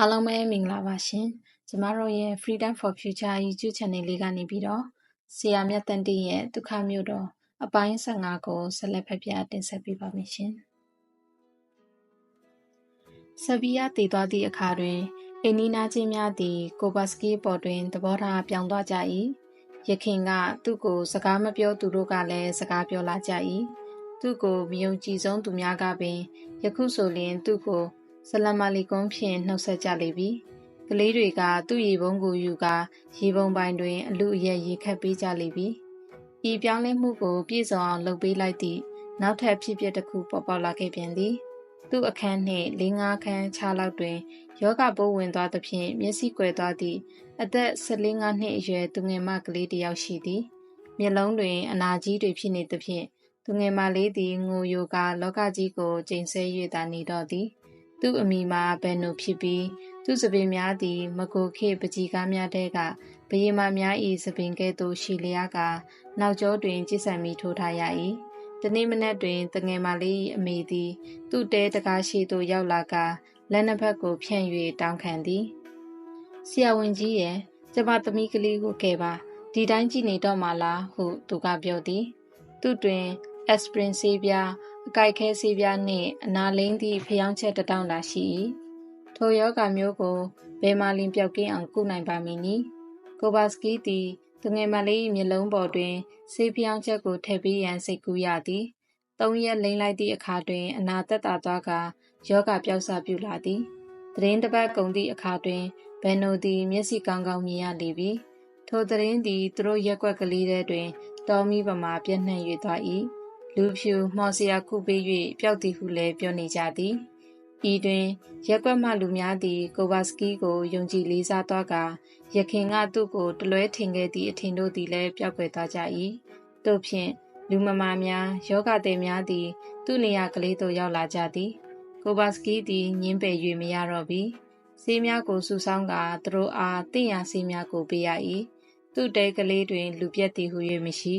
အားလုံးပဲမင်္ဂလာပါရှင်ကျမတို့ရဲ့ Freedom for Future YouTube Channel လေးကနေပြီးတော့ဆရာမြတ်တန်တီရဲ့ဒုက္ခမျိုးတော်အပိုင်း15ကိုဆက်လက်ဖတ်ပြတင်ဆက်ပေးပါမယ်ရှင်ဆဗီယာတည်သွားသည့်အခါတွင်အိနီနာချင်းများသည်ကိုဘတ်စကီပေါ်တွင်သဘောထားပြောင်းသွားကြ၏ယခင်ကသူ့ကိုစကားမပြောသူတို့ကလည်းစကားပြောလာကြ၏သူ့ကိုမယုံကြည်ဆုံးသူများကပင်ယခုဆိုလျှင်သူ့ကို ဆလမ်မာလီကွန်ဖြင့်နှုတ်ဆက်ကြလေပြီကလေးတွေကသူ့ရေပုံးကိုယူကာရေပုံပိုင်တွင် အလူအယက်ရေခတ်ပေးကြလေပြီဤပြောင်းလဲမှုကိုပြည့်စုံအောင်လုပ်ပေးလိုက်သည့်နောက်ထပ်ဖြစ်ပျက်တစ်ခုပေါ်ပေါက်လာခဲ့ပြန်သည်သူ့အခန်းနှင့်လေးငါးခန်းခြားလောက်တွင်ယောဂပိုးဝင်သွားသဖြင့်မျက်စိကွယ်သွားသည့်အသက်14နှစ်အရွယ်သူငယ်မကလေးတစ်ယောက်ရှိသည်မျက်လုံးတွင် အနာကြီးတွေဖြစ်နေသဖြင့်သူငယ်မလေးသည်ငိုယိုကာလောကကြီးကိုကျိန်ဆဲ၍သာနေတော့သည် သူ့အမိမှာဘယ်နှုဖြစ်ပြီးသူ့စပင်များသည်မကိုခေပကြီးကားများတဲကဘယေမများ၏စပင်ကဲ့သို့ရှိလျားကနောက်ကျောတွင်ကြည်ဆံမီထိုးထားရ၏တနေ့မနက်တွင်တငယ်မလေးအမိသည်သူ့တဲတကားရှိသို့ရောက်လာကလက်နှစ်ဖက်ကိုဖြန့်၍တောင်းခံသည်ဆရာဝန်ကြီးရဲ့ကျမသမီးကလေးကိုကဲပါဒီတိုင်းကြည့်နေတော့မှလားဟုသူကပြောသည်သူတွင်အက်စပရင်ဆေးပြား အကိုက်ခဲဆေးပြားနှင့်အနာလိမ့်သည့်ဖျောင်းချက်တတောင်းသာရှိ၏ထိုယောဂမျိုးကိုဘယ်မှလင်ပြောက်ကင်းအောင်ကုနိုင်ပါမည်နီကိုဘာစကီသည်သူငယ်မလေးမျက်လုံးပေါ်တွင်ဆေးဖျောင်းချက်ကိုထည့်ပေးရန်စိတ်ကူးရသည်သုံးရက်လိမ့်လိုက်သည့်အခါတွင် အနာသက်သာသွားကယောဂပျောက်စပြုလာသည်တရင်တစ်ပတ်ကုန်သည့်အခါတွင်ဘန်နိုသည်မျက်စိကောင်းကောင်းမြင်ရလေပြီထိုတရင်သည်သူတို့ရက်ွက်ကလေးထဲတွင် တော်မီပမာပြည့်နှံ့၍သွား၏ လူဖြူမှော်စရာခုပေး၍ပျောက်သည်ဟုလည်းပြောနေကြသည်ဤတွင်ရက်ွက်မှလူများသည်ကိုဘာစကီကိုယုံကြည်လေးစားသွားကရခင်ကသူ့ကိုတလွဲထင်ခဲ့သည့်အထင်တို့သည်လည်းပျောက်ကွယ်သွားကြ၏တို့ဖြင့်လူမမာများယောဂသည်များသည် သူ့နေရာကလေးသို့ရောက်လာကြသည်ကိုဘာစကီသည်ညင်းပယ်၍မရတော့ပြီဆေးများကိုစုဆောင်းကသူတို့အားတင့်ရဆေးများကိုပေးရ၏သူ့တဲကလေးတွင် လူပြက်သည်ဟု၍မရှိ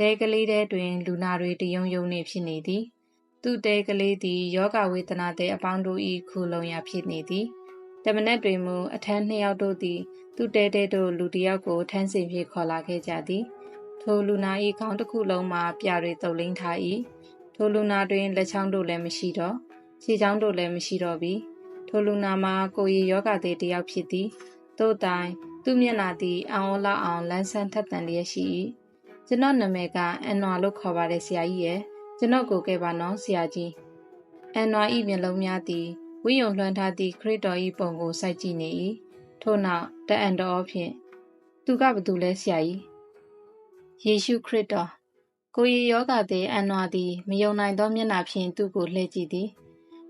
တဲကလေးထဲတွင် လူနာတွေတယုံယုံနှင့်ဖြစ်နေသည် သူ့တဲကလေးသည်ယောဂဝေဒနာတဲ့အပေါင်းတို့၏ခူလုံရာဖြစ်နေသည်တမနက်တွင်မူအထမ်းနှစ်ယောက်တို့သည် သူ့တဲတဲတို့လူတစ်ယောက်ကိုထမ်းစင်ဖြစ်ခေါ်လာခဲ့ကြသည် ထိုလူနာ၏ခေါင်းတစ်ခုလုံးမှာပြတွေတုပ်လိမ့်ထား၏ထိုလူနာတွင်လက်ချောင်းတို့လည်းမရှိတော့ခြေချောင်းတို့လည်းမရှိတော့ပြီထိုလူနာမှာကိုရီယောဂသည်တစ်ယောက်ဖြစ်သည်တို့တိုင် သူ့မျက်နာသည်အောင်းလာအောင်လန်းဆန်းထက်သန်လျက်ရှိ၏ ကျွန်တော်နာမည်ကအန်နွာလို့ခေါ်ပါတယ်ဆရာကြီးရဲ့ကျွန်တော်ကိုကဲပါနော်ဆရာကြီးအန်နွာဤမျက်လုံးများသည်ဝိယုံလွှမ်းထားသည့်ခရစ်တော်ဤပုံကိုစိုက်ကြည့်နေ၏ထို့နောက်တအန်တော်ဖြင့်သူကဘသူလဲဆရာကြီးယေရှုခရစ်တော်ကိုရီယောဂသည်အန်နွာသည်မယုံနိုင်သောမျက်နှာဖြင့်သူ့ကိုလှည့်ကြည့်သည်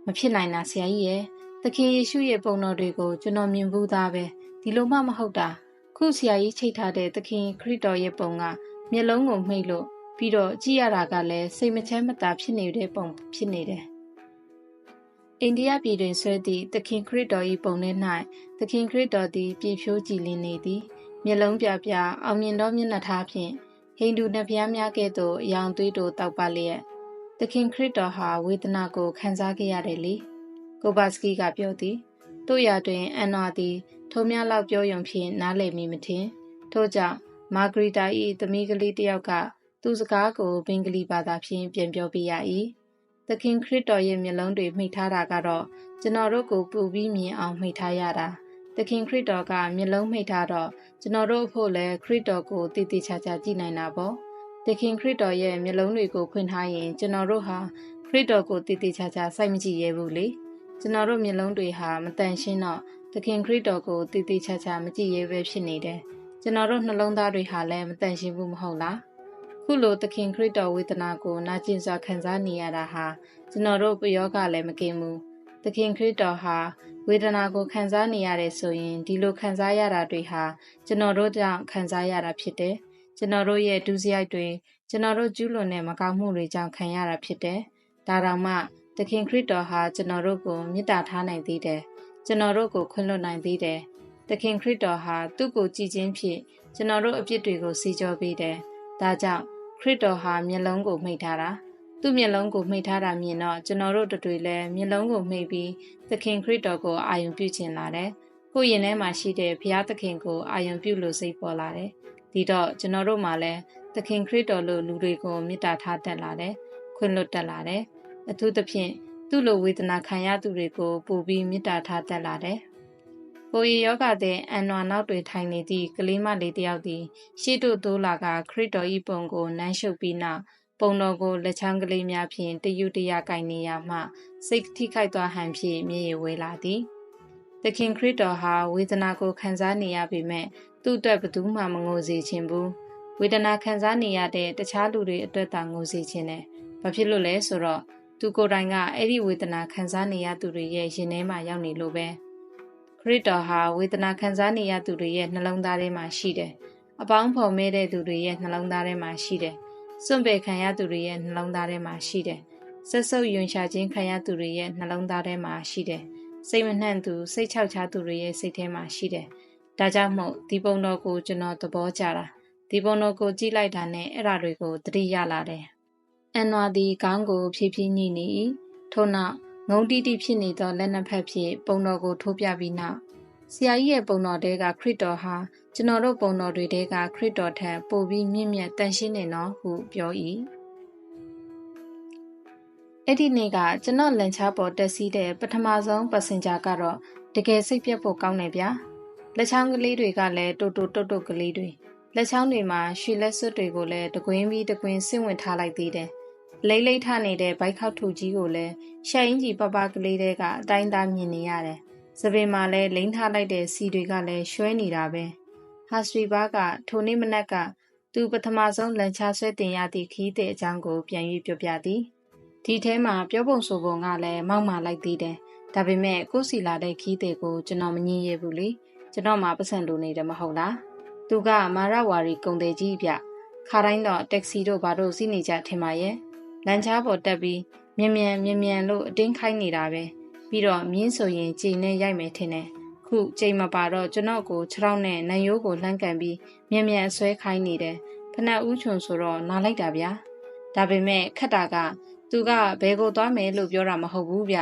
မဖြစ်နိုင်တာဆရာကြီးရဲ့သခင်ယေရှုရဲ့ပုံတော်တွေကိုကျွန်တော်မြင်ဘူးသားပဲဒီလိုမှမဟုတ်တာခုဆရာကြီးချိတ်ထားတဲ့သခင်ခရစ်တော်ရဲ့ပုံက မျက်လုံးကိုမှိတ်လို့ပြီးတော့ကြည့်ရတာကလည်းစိတ်မချမ်းမသာဖြစ်နေတဲ့ပုံဖြစ်နေတယ်။အိန္ဒိယပြည်တွင်ဆွဲသည့်သခင်ခရစ်တော်၏ပုံထဲ၌သခင်ခရစ်တော်သည်ပြည့်ဖြိုးကြည်လင်နေသည်မျက်လုံးပြပြအောင်မြင်သောမျက်နှာထားဖြင့်ဟိန္ဒူနှဖျားများကဲ့သို့အယောင်သွေးတို့တောက်ပလျက်သခင်ခရစ်တော်ဟာဝေဒနာကိုခံစားခဲ့ရတယ်လေကိုဘာစကီကပြောသည်တို့ရတွင်အန်နာသည်ထုံများလောက်ပြောယုံဖြင့်နားလည်မိမထင်ထို့ကြောင့် မာဂရီတာ၏သမီးကလေးတစ်ယောက်က သူ့စကားကိုဘင်္ဂလီဘာသာဖြင့်ပြန်ပြောပြရ၏။သခင်ခရစ်တော်ရဲ့မျက်လုံးတွေမှိတ်ထားတာကတော့ကျွန်တော်တို့ကိုပူပြီးမြင်အောင်မှိတ်ထားရတာ။သခင်ခရစ်တော်ကမျက်လုံးမှိတ်ထားတော့ကျွန်တော်တို့အဖို့လည်းခရစ်တော်ကိုတည်တည်ချာချာကြည့်နိုင်တာပေါ့။သခင်ခရစ်တော်ရဲ့မျက်လုံးတွေကိုဖွင့်ထားရင်ကျွန်တော်တို့ဟာခရစ်တော်ကိုတည်တည်ချာချာစိုက်မကြည့်ရဘူးလေ။ကျွန်တော်တို့မျက်လုံးတွေဟာမတန်ရှင်းတော့သခင်ခရစ်တော်ကိုတည်တည်ချာချာမကြည့်ရပဲဖြစ်နေတယ်။ ကျွန်တော်တို့နှလုံးသားတွေဟာလည်းမတန်ရှင်းဘူးမဟုတ်လားခုလိုသခင်ခရစ်တော်ဝေဒနာကိုနာကျင်စွာခံစားနေရတာဟာကျွန်တော်တို့ပယောကလည်းမကင်ဘူးသခင်ခရစ်တော်ဟာဝေဒနာကိုခံစားနေရတယ်ဆိုရင်ဒီလိုခံစားရတာတွေဟာကျွန်တော်တို့ကြောင့်ခံစားရတာဖြစ်တယ်ကျွန်တော်တို့ရဲ့ဒုစရိုက်တွေကျွန်တော်တို့ကျူးလွန်တဲ့မကောင်းမှုတွေကြောင့်ခံရတာဖြစ်တယ်ဒါတောင်မှသခင်ခရစ်တော်ဟာကျွန်တော်တို့ကိုမေတ္တာထားနိုင်သေးတယ်ကျွန်တော်တို့ကိုခွင့်လွှတ်နိုင်သေးတယ် သခင်ခရစ်တော်ဟာသူ့ကိုကြည်ခြင်းဖြင့်ကျွန်တော်တို့အပြစ်တွေကိုစီကြောပေးတယ်။ဒါကြောင့်ခရစ်တော်ဟာမျက်လုံးကိုမှိတ်ထားတာ။သသူ့မျက်လုံးကိုမှိတ်ထားတာမြင်တော့ကျွန်တော်တို့တို့တွေလည်းမျက်လုံးကိုမှိတ်ပြီးသခင်ခရစ်တော်ကိုအာယုံပြုချင်လာတယ်။ကိုယ်ရင်ထဲမှာရှိတဲ့ဘုရားသခင်ကိုအာယုံပြုလို့စိတ်ပေါ်လာတယ်။ဒီတော့ကျွန်တော်တို့မှလည်းသခင်ခရစ်တော်လိုလူတွေကိုမေတ္တာထားတတ်လာတယ်။ခွင့်လွတ်တတ်လာတယ်။အထူးသဖြင့်သူ့လိုဝေဒနာခံရသူတွေကိုပို့ပြီးမေတ္တာထားတတ်လာတယ်။ ကိုရီယောဂတဲ့အန်နွာနောက်တွေထိုင်နေသည့်ကလေးမလေးတယောက်သည်ရှေ့တို့တိုးလာကခရစ်တော်၏ပုံကိုနမ်းရှုပ်ပြီးနောက်ပုံတော်ကိုလက်ချောင်းကလေးများဖြင့်တယူတရကင်နေရမှစိတ်ထိခိုက်သွားဟန်ဖြင့်မျက်ရည်ဝဲလာသည်။သခင်ခရစ်တော်ဟာဝေဒနာကိုခံစားနေရပေမဲ့သူ့အတွက်ဘသူမှမငိုစေခြင်းဘူး။ဝေဒနာခံစားနေရတဲ့တခြားလူတွေအတွက်သာငိုစေခြင်းနဲ့ဘာဖြစ်လို့လဲဆိုတော့သူကိုယ်တိုင်ကအဲ့ဒီဝေဒနာခံစားနေရသူတွေရဲ့ရင်ထဲမှာရောက်နေလို့ပဲ ခရစ်တော်ဟာဝေဒနာခံစားနေရသူတွေရဲ့နှလုံးသားထဲမှာရှိတယ်။အပေါင်းဖော်မဲတဲ့သူတွေရဲ့နှလုံးသားထဲမှာရှိတယ်။စွန့်ပယ်ခံရသူတွေရဲ့နှလုံးသားထဲမှာရှိတယ်။ဆက်ဆုပ်ယွန်ရှာခြင်းခံရသူတွေရဲ့နှလုံးသားထဲမှာရှိတယ်။စိတ်မနှံ့သူစိတ်ချောက်ချသူတွေရဲ့စိတ်ထဲမှာရှိတယ်။ဒါကြောင့်မို့ဒီပုံတော်ကိုကျွန်တော်သဘောကျတာဒီပုံတော်ကိုကြည့်လိုက်တာနဲ့အဲ့ဓာတွေကိုသတိရလာတယ်။အန်နွာဒီခေါင်းကိုဖြည်းဖြည်းညှိနေ၏ထို့နောက် ငုံတီးတီးဖြစ်နေသောလက်နှစ်ဖက်ဖြင့်ပုံတော်ကိုထိုးပြပြီးနောက်ဆရာကြီးရဲ့ပုံတော်တဲကခရစ်တော်ဟာကျွန်တော်တို့ပုံတော်တွေတဲကခရစ်တော်ထံပို့ပြီးမြင့်မြတ်တန်ရှင်းနေနော်ဟုပြော၏အဲ့ဒီနေ့ကကျွန်တော်လန်ချပေါ်တက်စီးတဲ့ပထမဆုံးပစင်ဂျာကတော့တကယ်စိတ်ပြတ်ဖို့ကောင်းနေဗျာလက်ချောင်းကလေးတွေကလည်းတိုးတိုးတုတ်တုတ်ကလေးတွေလက်ချောင်းတွေမှာရွှေလက်စွပ်တွေကိုလည်းတကွင်းပြီးတကွင်းဆင့်ဝင်ထားလိုက်သေးတယ် လိမ့်လိမ့်ထနေတဲ့ဘိုက်ခောက်ထူကြီးကိုလည်းရှက်အင်းကြီးပပကလေးတွေကအတိုင်းသားမြင်နေရတယ်။စပင်မှာလည်းလိမ့်ထားလိုက်တဲ့စီတွေကလည်းရွှဲနေတာပဲ။ဟာစရီဘာကထိုနေ့မနက်က သူပထမဆုံးလန်ချဆွဲတင်ရသည့်ခီးတဲ့အကြောင်းကိုပြန်၍ပြောပြသည်။ဒီထဲမှာပြောပုံဆိုပုံကလည်းမောက်မာလိုက်သေးတယ်။ဒါပေမဲ့ကိုစီလာတဲ့ခီးတဲ့ကိုကျွန်တော်မငြင်းရဘူးလေ။ကျွန်တော်မှပတ်စံလိုနေတယ်မဟုတ်လား။သူကမာရဝါရီကုံတဲ့ကြီးပြ။ခါတိုင်းတော့တက္ကစီတို့ဘာတို့စီးနေကြထင်ပါရဲ့။ လန်ချပေါ်တက်ပြီးမြ мян မြ мян လို့အတင်းခိုင်းနေတာပဲပြီးတော့မြင်းဆိုရင်ကြည်နဲ့ရိုက်မယ်ထင်တယ်ခုချိန်မပါတော့ကျွန်တော်ကိုခြေထောက်နဲ့နံရိုးကိုလှမ်းကန်ပြီးမြ мян ဆွဲခိုင်းနေတယ်ဖနက်ဦးချွန်ဆိုတော့နားလိုက်တာဗျာဒါပေမဲ့ခက်တာကသူကဘယ်ကိုသွားမယ်လို့ပြောတာမဟုတ်ဘူးဗျ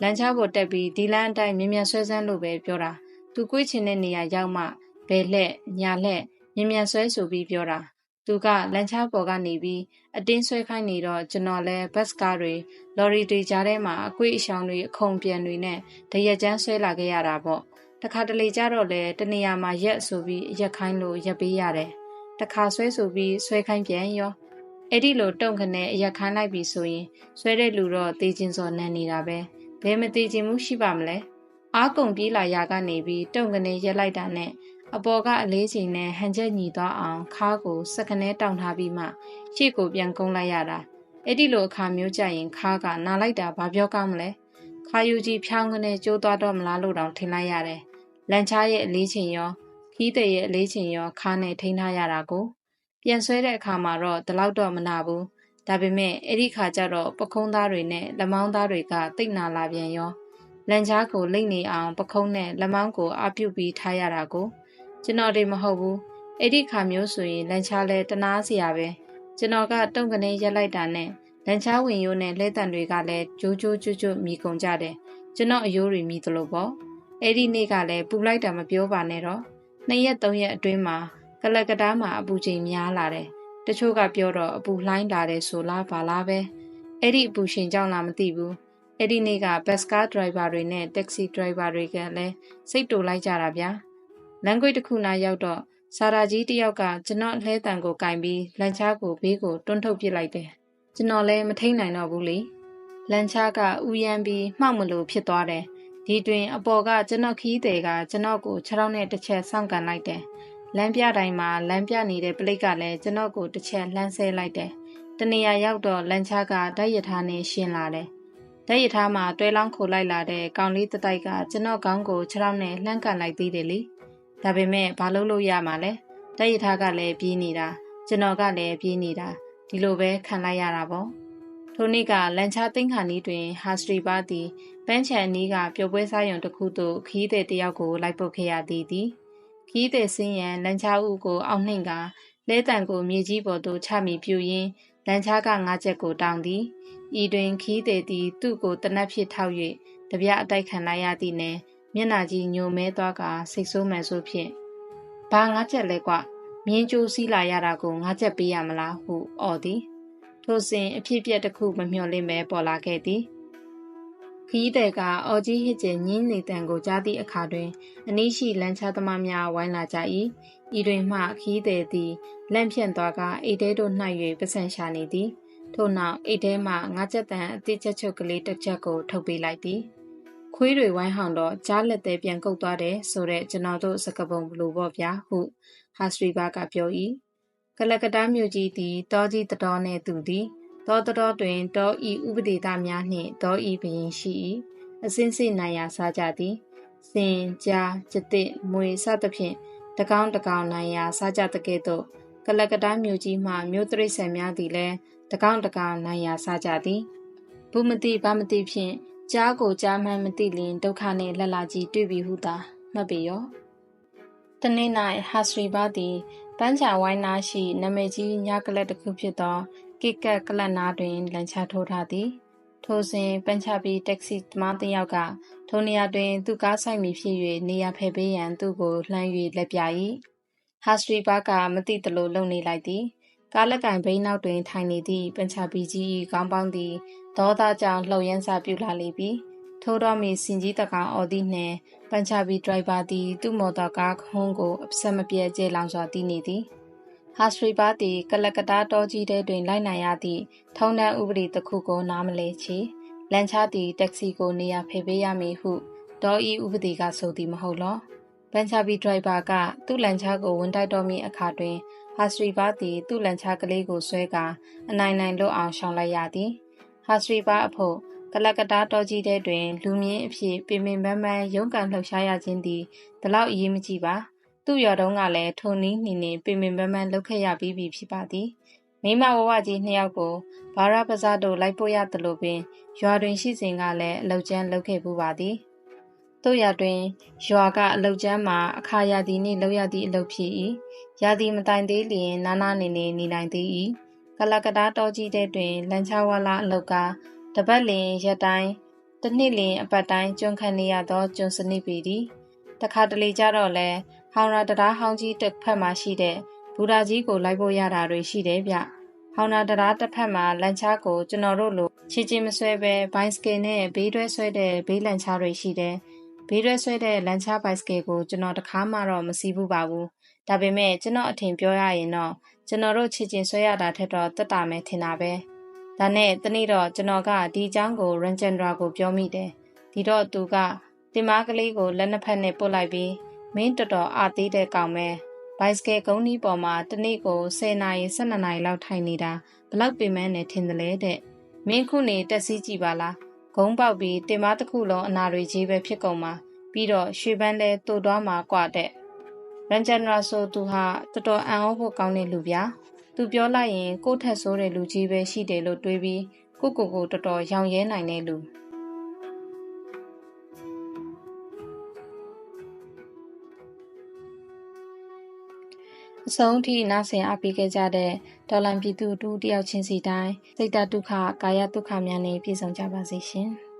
လမ်းချပေါ်တက်ပြီးဒီလမ်းအတိုင်းမြ мян ဆွဲစမ်းလို့ပဲပြောတာသူကိုွေးချင်တဲ့နေရာရောက်မှဘယ်လက်ညာလက်မြ мян ဆွဲဆိုပြီးပြောတာ သူကလမ်းချပေါ်ကနေပြီးအတင်းဆွဲခိုင်းနေတော့ကျွန်တော်လည်းဘတ်စကားတွေလော်ရီတွေကြားထဲမှာအကွေးအရှောင်တွေအခုံပြန်တွေနဲ့တရက်ကျန်းဆွဲလာခဲ့ရတာပေါ့တခါတလေကြတော့လေတနေရာမှာရက်ဆိုပြီးရက်ခိုင်းလို့ရက်ပေးရတယ်တခါဆွဲဆိုပြီးဆွဲခိုင်းပြန်ရောအဲ့ဒီလိုတုံခနဲ့အရက်ခိုင်းလိုက်ပြီဆိုရင်ဆွဲတဲ့လူတော့တေးချင်းစော်နန်းနေတာပဲဘယ်မတေးချင်းမှုရှိပါမလဲအားကုန်ပြေးလာရာကနေပြီးတုံကနေရက်လိုက်တာနဲ့ အပေါ်ကအလေးချိန်နဲ့ဟန်ချက်ညီသွားအောင်ခါးကိုစကနဲတောင်ထားပြီးမှရှေ့ကိုပြန်ကုန်းလိုက်ရတာအဲ့ဒီလိုအခါမျိုးကြရင်ခါးကနာလိုက်တာဘာပြောကောင်းမလဲခါယူကြီးဖြောင်းကနေကျိုးသွားတော့မလားလို့တောင်ထင်လိုက်ရတယ်လန်ချားရဲ့အလေးချိန်ရောခီးတဲ့ရဲ့အလေးချိန်ရောခါးနဲ့ထိန်းထားရတာကိုပြန်ဆွဲတဲ့အခါမှာတော့ဒီလောက်တော့မနာဘူးဒါပေမဲ့အဲ့ဒီခါကျတော့ပခုံးသားတွေနဲ့လက်မောင်းသားတွေကတိတ်နာလာပြန်ရောလန်ချားကိုလိမ့်နေအောင်ပခုံးနဲ့လက်မောင်းကိုအပြုတ်ပြီးထားရတာကို ကျွန်တော်တွေမဟုတ်ဘူးအဲ့ဒီခါမျိုးဆိုရင်လန်ချားလဲတနာစရာပဲကျွန်တော်ကတုံကနေရက်လိုက်တာနဲ့လန်ချားဝင်ရိုးနဲ့လဲတန်တွေကလည်းကြိုးကြိုးကျွတ်ကျွတ်မိကုန်ကြတယ်ကျွန်တော်အယိုးတွေမိသလိုပေါ့အဲ့ဒီနေ့ကလည်းပူလိုက်တာမပြောပါနဲ့တော့နှစ်ရက်သုံးရက်အတွင်းမှာကလကတားမှာအပူချိန်များလာတယ်တချို့ကပြောတော့အပူလှိုင်းလာတယ်ဆိုလားပါလားပဲအဲ့ဒီအပူရှင်ကြောင့်လားမသိဘူးအဲ့ဒီနေ့ကဘတ်စကားဒရိုင်ဘာတွေနဲ့တက္ကစီဒရိုင်ဘာတွေကလည်းစိတ်တူလိုက်ကြတာဗျာ လမ်းကွေးတစ်ခုနာရောက်တော့စာရာကြီးတယောက်ကကျွန်တော်လှဲတံကိုကင်ပြီးလန်ချားကိုဘေးကိုတွန်းထုတ်ပစ်လိုက်တယ်။ကျွန်တော်လည်းမထိန်နိုင်တော့ဘူးလေ။လန်ချားကဥယံပြီးမှောက်မလို့ဖြစ်သွားတယ်။ဒီတွင်အပေါ်ကကျွန်တော်ခီးတယ်ကကျွန်တော်ကိုခြေထောက်နဲ့တစ်ချက်ဆောင့်ကန်လိုက်တယ်။လမ်းပြတိုင်းမှာလမ်းပြနေတဲ့ပလိတ်ကလည်းကျွန်တော်ကိုတစ်ချက်လှမ်းဆဲလိုက်တယ်။တနေရာရောက်တော့လန်ချားကဓာတ်ရထားနဲ့ရှင်းလာတယ်။ဓာတ်ရထားမှာတွဲလောင်းခိုလိုက်လာတဲ့ကောင်လေးတတိုက်ကကျွန်တော်ခေါင်းကိုခြေထောက်နဲ့လှမ်းကန်လိုက်သေးတယ်လေ။ ဒါပေမဲ့ဘာလို့လို့ရမှာလဲတက်ရထားကလည်းပြေးနေတာကျွန်တော်ကလည်းပြေးနေတာဒီလိုပဲခံလိုက်ရတာပေါ့ထိုနေ့ကလန်ချာသိန်းခါနီးတွင်ဟာစထရီပါသည်ပန်းချန်နီးကပျော်ပွဲစားရုံတစ်ခုသို့ခီးတဲ့တယောက်ကိုလိုက်ပုတ်ခဲ့ရသည်သည်ခီးတဲ့စင်းရန်လန်ချာဦးကိုအောက်နှိမ်ကလဲတန်ကိုမြေကြီးပေါ်သို့ချမိပြူရင်းလန်ချားကငါးချက်ကိုတောင်းသည်ဤတွင်ခီးသည်သည်သူ့ကိုတနက်ဖြစ်ထောက်၍တပြအတိုက်ခံလိုက်ရသည်နှင့် မျက်နာကြီးညိုမဲသွားကစိတ်ဆိုးမှန်ဆိုဖြင့်ဘာငါးချက်လဲကွမြင်းကျိုးစီးလာရတာကိုငါးချက်ပေးရမလားဟုအော်သည်ထိုစဉ်အဖြစ်ပြက်တစ်ခုမမျှော်လင့်ပဲပေါ်လာခဲ့သည်ခီးတဲ့ကအော်ကြီးဟစ်ကျညင်းနေတန်ကိုကြားသည့်အခါတွင် အနီးရှိလမ်းချသမားများဝိုင်းလာကြ၏ဤတွင်မှခီးတဲ့သည်လန့်ဖြန့်သွားကအိတ်တဲတို့နှိုက်၍ပစံရှာနေသည်ထို့နောက်အိတ်ထဲမှငါးချက်တန်အတိချက်ချုပ်ကလေးတစ်ချက်ကိုထုတ်ပေးလိုက်သည် ခွေးတွေဝိုင်းဟောင်တော့ကြားလက်သေးပြန်ကုတ်သွားတယ်ဆိုတဲ့ကျွန်တော်တို့စကပုံဘလို့ပေါ့ဗျာဟုဟာစထရီဘာကပြော၏ကလကတားမြို့ကြီးသည်တောကြီးတတော်နှင့်သူသည်တောတတော်တွင်တောဤဥပဒေသားများနှင့်တောဤဘရင်ရှိ၏အစင်းစိနိုင်ရာစားကြသည်စင်ကြားကျတစ်မွေစသဖြင့်တကောင်းတကောင်းနိုင်ရာစားကြတဲ့ကဲ့သို့ကလကတားမြို့ကြီးမှမြို့တရိษံများသည်လည်းတကောင်းတကောင်းနိုင်ရာစားကြသည်ဘုမတိဗမတိဖြင့် ကြားကိုကြားမှန်းမသိလျင်ဒုက္ခနှင့်လက်လာကြီးတွေ့ပြီဟုသာမှတ်ပေရောတနေ့၌ဟာစရီဘာသည်ပန်းချဝိုင်းနာရှိနမကြီးညကလပ်တစ်ခုဖြစ်သောကိကက်ကလတ်နာတွင်လန်ချထိုးထားသည်ထိုစဉ်ပန်းချပြီးတက္ကစီသမားတစ်ယောက်ကထိုနေရာတွင်သူကားဆိုင်မည်ဖြစ်၍နေရာဖယ်ပေးရန်သူ့ကိုလှမ်း၍လက်ပြ၏ဟာစရီဘာကမသိသလိုလုံနေလိုက်သည် ကားလက်ကင်ဘိန်းနောက်တွင် ထိုင်နေသည့်ပန်းချပီကြီး၏ခေါင်းပေါင်းသည်ဒေါသကြောင့်လှုပ်ရမ်းစာပြူလာလေပြီထိုးတော်မီစင်ကြီးတကောင်အော်သည့်နှင့်ပန်းချပီဒရိုက်ဘာသည် သူ့မော်တော်ကားခုံးကိုအဆက်မပြဲကျဲလောင်စွာတီးနေသည်ဟာစရီဘာသည်ကလကတာတောကြီးထဲတွင်လိုက်နိုင်ရသည့်ထုံးတမ်းဥပဒေတစ်ခုကိုနားမလဲချေလန်ချသည်တက္ကစီကိုနေရာဖေပေးရမည်ဟုဒေါ်ဤဥပဒေကဆိုသည်မဟုတ်လောပန်ချာဘီဒရိုက်ဘာကသူ့လန်ချကိုဝန်တိုက်တော်မူအခါတွင် ဟာစရီဘာသည်သူ့လန်ချကလေးကိုဆွဲကာအနိုင်နိုင်လွတ်အောင်ရှောင်လိုက်ရသည်ဟာစရီဘာအဖို့ကလကတာတော်ကြီးတဲ့တွင် လူမြင့်အဖြစ်ပင်ပင်ပန်းပန်းရုန်းကန်လှုပ်ရှားရခြင်းသည်ဘလောက်အရေးမကြီးပါသူ့ရော်တုံးကလည်းထုံနီးနှီနှီပင်ပင်ပန်းပန်းလှုပ်ခဲ့ရပြီးပြီဖြစ်ပါသည်မိမဝဝကြီးနှစ်ယောက်ကိုဘာရပဇာတို့လိုက်ပို့ရသလိုပင်ရွာတွင်ရှိစဉ်ကလည်းအလောက်ကျန်းလုပ်ခဲ့ပူပါသည် တို့ရတွင်ရွာကအလုတ်ကျမ်းမှာအခါရာသီနှင့်လောက်ရသည့်အလုတ်ဖြစ်၏ရာသီမတိုင်သေးလျင်နာနာနေနေနေနိုင်သေး၏ကလကတာတော်ကြီးတဲ့တွင်လန်ချဝါလာအလုတ်ကတပတ်လျင်ရက်တိုင်းတစ်နှစ်လျင်အပတ်တိုင်းကျွန်းခံနေရသောကျွန်းစနစ်ပေသည်တခါတလေကြတော့လဲဟောင်ရာတရားဟောင်းကြီးတစ်ဖက်မှာရှိတဲ့ဘူရာကြီးကိုလိုက်ဖို့ရတာတွေရှိတယ်ဗျဟောင်နာတရားတစ်ဖက်မှာလန်ချားကိုကျွန်တော်တို့လိုချီချင်းမဆွဲပဲဘိုင်းစကေနဲ့ဘေးတွဲဆွဲတဲ့ဘေးလန်ချားတွေရှိတယ် ဘေးရွက်ဆွဲတဲ့လန်ချာဘိုက်စကယ်ကိုကျွန်တော်တခါမှတော့မစီးဘူးပါဘူး။ဒါပေမဲ့ကျွန်တော်အထင်ပြောရရင်တော့ကျွန်တော်တို့ချစ်ချင်းဆွဲရတာထက်တော့တက်တာမယ်ထင်တာပဲ။ဒါနဲ့တနေ့တော့ကျွန်တော်ကဒီအကြောင်းကိုရန်ဂျန်ဒရာကိုပြောမိတယ်။ဒီတော့သူကတင်မားကလေးကိုလက်နှစ်ဖက်နဲ့ပုတ်လိုက်ပြီးမင်းတော်တော်အသေးတဲ့ကောင်ပဲ။ဘိုက်စကယ်ကုန်းကြီးပေါ်မှာတနေ့ကို10နာရီ12နာရီလောက်ထိုင်နေတာဘလောက်ပင်မနဲ့ထင်တယ်လေတဲ့။မင်းခုနေတက်စီးကြည့်ပါလား။ ဂုံးပေါက်ပြီးတင်မတစ်ခုလုံးအနာတွေကြီးပဲဖြစ်ကုန်မှာပြီးတော့ရွှေပန်းလဲတူသွားမှာกว่าတဲ့ရန်ဂျန်ရာဆိုသူဟာတော်တော်အံ့ဩဖို့ကောင်းတဲ့လူဗျာသူပြောလိုက်ရင်ကိုယ့်ထက်ဆိုးတဲ့လူကြီးပဲရှိတယ်လို့တွေးပြီးကိုကိုကိုတော်တော်ရောင်ရဲနိုင်တဲ့လူ အဆုံးထိနားဆင်အားပေးခဲ့ကြတဲ့ဒေါ်လန်ပြည်သူတူတယောက်ချင်းစီတိုင်းစိတ်တဒုက္ခကာယဒုက္ခများနဲ့ပြည့်စုံကြပါစေရှင်။